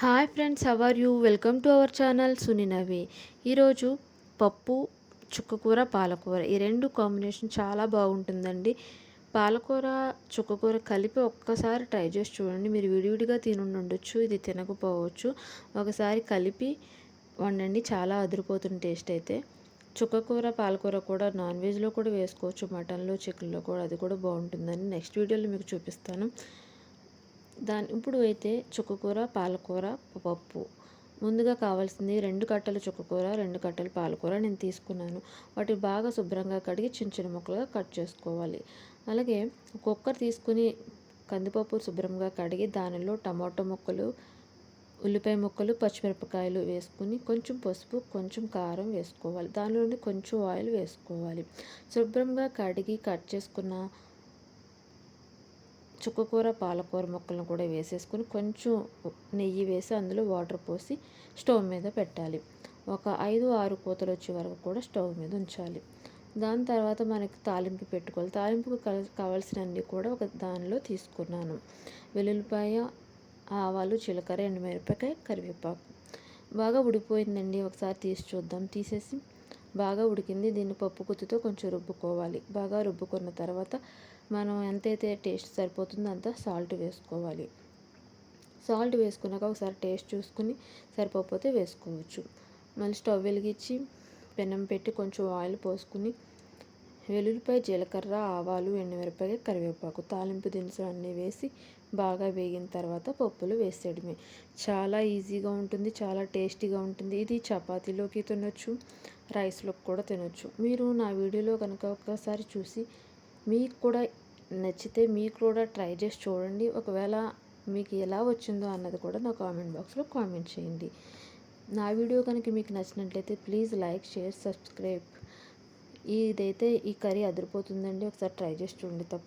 Hi friends how are you welcome to our channel సునినవి ఈరోజు పప్పు చుక్కకూర పాలకూర. ఈ రెండు కాంబినేషన్ చాలా బాగుంటుందండి. పాలకూర చుక్కకూర కలిపి ఒక్కసారి ట్రై చేసి చూడండి. మీరు విడివిడిగా తినుండి ఉండొచ్చు ఇది తినకపోవచ్చు. ఒకసారి కలిపి వండండి చాలా అదిరిపోతుంది టేస్ట్ అయితే. చుక్కకూర పాలకూర కూడా నాన్ వెజ్లో కూడా వేసుకోవచ్చు మటన్లో చికెన్లో కూడా అది కూడా బాగుంటుందని నెక్స్ట్ వీడియోలో మీకు చూపిస్తాను. దాని ఇప్పుడు అయితే చుక్కకూర పాలకూర పప్పు. ముందుగా కావాల్సింది రెండు కట్టలు చుక్కకూర రెండు కట్టలు పాలకూర నేను తీసుకున్నాను. వాటిని బాగా శుభ్రంగా కడిగి చిన్న చిన్న ముక్కలుగా కట్ చేసుకోవాలి. అలాగే కుక్కర్ తీసుకుని కందిపప్పు శుభ్రంగా కడిగి దానిలో టమాటో ముక్కలు ఉల్లిపాయ ముక్కలు పచ్చిమిరపకాయలు వేసుకుని కొంచెం పసుపు కొంచెం కారం వేసుకోవాలి. దానిలోని కొంచెం ఆయిల్ వేసుకోవాలి. శుభ్రంగా కడిగి కట్ చేసుకున్న చుక్కకూర పాలకూర ముక్కలను కూడా వేసేసుకొని కొంచెం నెయ్యి వేసి అందులో వాటర్ పోసి స్టవ్ మీద పెట్టాలి. ఒక ఐదు ఆరు కూతలు వచ్చే వరకు కూడా స్టవ్ మీద ఉంచాలి. దాని తర్వాత మనకి తాలింపు పెట్టుకోవాలి. తాలింపుకు కావాల్సినవన్నీ కూడా ఒక దానిలో తీసుకున్నాను. వెల్లుల్లిపాయ ఆవాలు జీలకర్ర ఎండుమిరపకాయ కరివేపాకు. బాగా ఉడిపోయిందండి ఒకసారి తీసి చూద్దాం. తీసేసి బాగా ఉడికింది. దీన్ని పప్పు గుత్తితో కొంచెం రుబ్బుకోవాలి. బాగా రుబ్బుకున్న తర్వాత మనం ఎంతైతే టేస్ట్ సరిపోతుందో అంత సాల్ట్ వేసుకోవాలి. సాల్ట్ వేసుకున్నాక ఒకసారి టేస్ట్ చూసుకుని సరిపోతే వేసుకోవచ్చు. మళ్ళీ స్టవ్ వెలిగించి పెనం పెట్టి కొంచెం ఆయిల్ పోసుకుని వెల్లుల్లిపాయ జీలకర్ర ఆవాలు ఎండుమిరపకాయ కరివేపాకు తాలింపు దినుసులు అన్నీ వేసి బాగా వేగిన తర్వాత పప్పులు వేసేయడమే. చాలా ఈజీగా ఉంటుంది చాలా టేస్టీగా ఉంటుంది. ఇది చపాతీలోకి తినొచ్చు. రైస్లో కూడా తినొచ్చు. మీరు నా వీడియోలో కనుక ఒకసారి చూసి మీకు కూడా నచ్చితే మీకు కూడా ట్రై చేసి చూడండి. ఒకవేళ మీకు ఎలా వచ్చిందో అన్నది కూడా నా కామెంట్ బాక్స్లో కామెంట్ చేయండి. నా వీడియో కనుక మీకు నచ్చినట్లయితే ప్లీజ్ లైక్ షేర్ సబ్స్క్రైబ్. ఇదైతే ఈ కర్రీ అదిరిపోతుందండి. ఒకసారి ట్రై చేసి చూడండి తప్ప